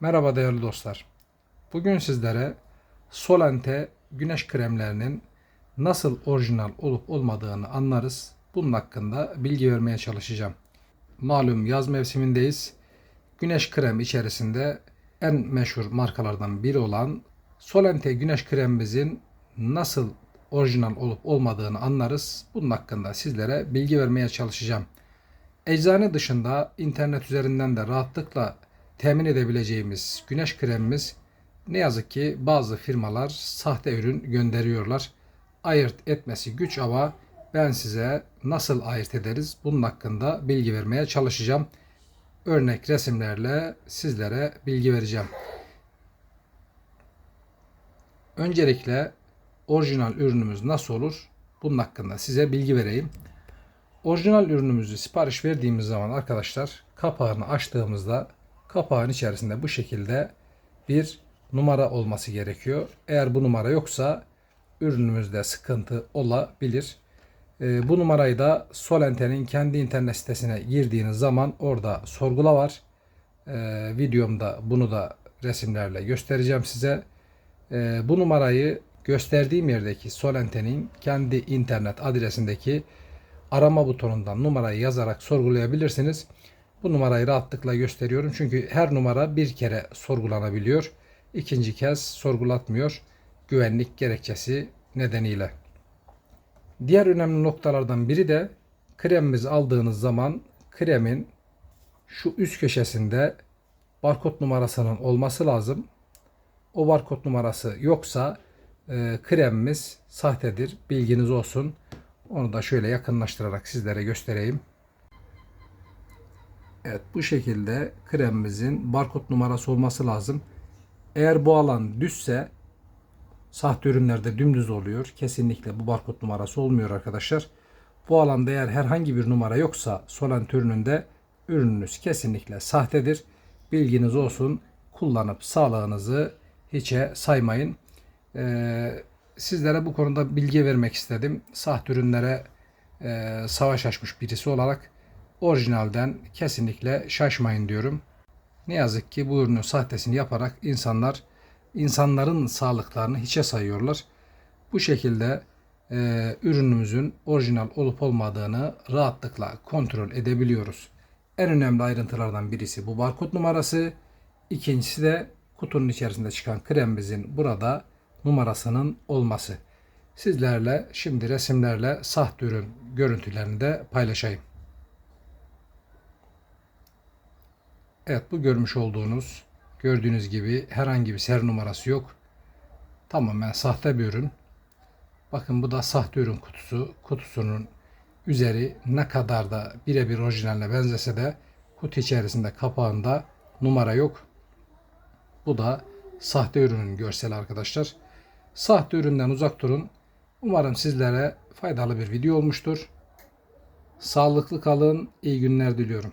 Merhaba değerli dostlar. Bugün sizlere Solente güneş kremlerinin nasıl orijinal olup olmadığını anlarız. Bunun hakkında bilgi vermeye çalışacağım. Malum yaz mevsimindeyiz. Güneş krem içerisinde en meşhur markalardan biri olan Solente güneş kremimizin nasıl orijinal olup olmadığını anlarız. Bunun hakkında sizlere bilgi vermeye çalışacağım. Eczane dışında internet üzerinden de rahatlıkla temin edebileceğimiz güneş kremimiz ne yazık ki bazı firmalar sahte ürün gönderiyorlar. Ayırt etmesi güç ama ben size nasıl ayırt ederiz bunun hakkında bilgi vermeye çalışacağım. Örnek resimlerle sizlere bilgi vereceğim. Öncelikle orijinal ürünümüz nasıl olur? Bunun hakkında size bilgi vereyim. Orijinal ürünümüzü sipariş verdiğimiz zaman arkadaşlar kapağını açtığımızda kapağın içerisinde bu şekilde bir numara olması gerekiyor. Eğer bu numara yoksa ürünümüzde sıkıntı olabilir. Ee, bu numarayı da Solente'nin kendi internet sitesine girdiğiniz zaman orada sorgula var. Ee, videomda bunu da resimlerle göstereceğim size. Ee, bu numarayı gösterdiğim yerdeki Solente'nin kendi internet adresindeki arama butonundan numarayı yazarak sorgulayabilirsiniz. Bu numarayı rahatlıkla gösteriyorum. Çünkü her numara bir kere sorgulanabiliyor. İkinci kez sorgulatmıyor. Güvenlik gerekçesi nedeniyle. Diğer önemli noktalardan biri de kremimizi aldığınız zaman kremin şu üst köşesinde barkod numarasının olması lazım. O barkod numarası yoksa e, kremimiz sahtedir. Bilginiz olsun. Onu da şöyle yakınlaştırarak sizlere göstereyim. Evet bu şekilde kremimizin barkod numarası olması lazım. Eğer bu alan düzse sahte ürünlerde dümdüz oluyor. Kesinlikle bu barkod numarası olmuyor arkadaşlar. Bu alanda eğer herhangi bir numara yoksa Solent ürününde ürününüz kesinlikle sahtedir. Bilginiz olsun. Kullanıp sağlığınızı hiçe saymayın. Ee, sizlere bu konuda bilgi vermek istedim. Sahte ürünlere e, savaş açmış birisi olarak orijinalden kesinlikle şaşmayın diyorum. Ne yazık ki bu ürünün sahtesini yaparak insanlar insanların sağlıklarını hiçe sayıyorlar. Bu şekilde e, ürünümüzün orijinal olup olmadığını rahatlıkla kontrol edebiliyoruz. En önemli ayrıntılardan birisi bu barkod numarası. İkincisi de kutunun içerisinde çıkan kremimizin burada numarasının olması. Sizlerle şimdi resimlerle sahte ürün görüntülerini de paylaşayım. Evet bu görmüş olduğunuz gördüğünüz gibi herhangi bir seri numarası yok. Tamamen sahte bir ürün. Bakın bu da sahte ürün kutusu. Kutusunun üzeri ne kadar da birebir orijinaline benzese de kutu içerisinde kapağında numara yok. Bu da sahte ürünün görseli arkadaşlar. Sahte üründen uzak durun. Umarım sizlere faydalı bir video olmuştur. Sağlıklı kalın, iyi günler diliyorum.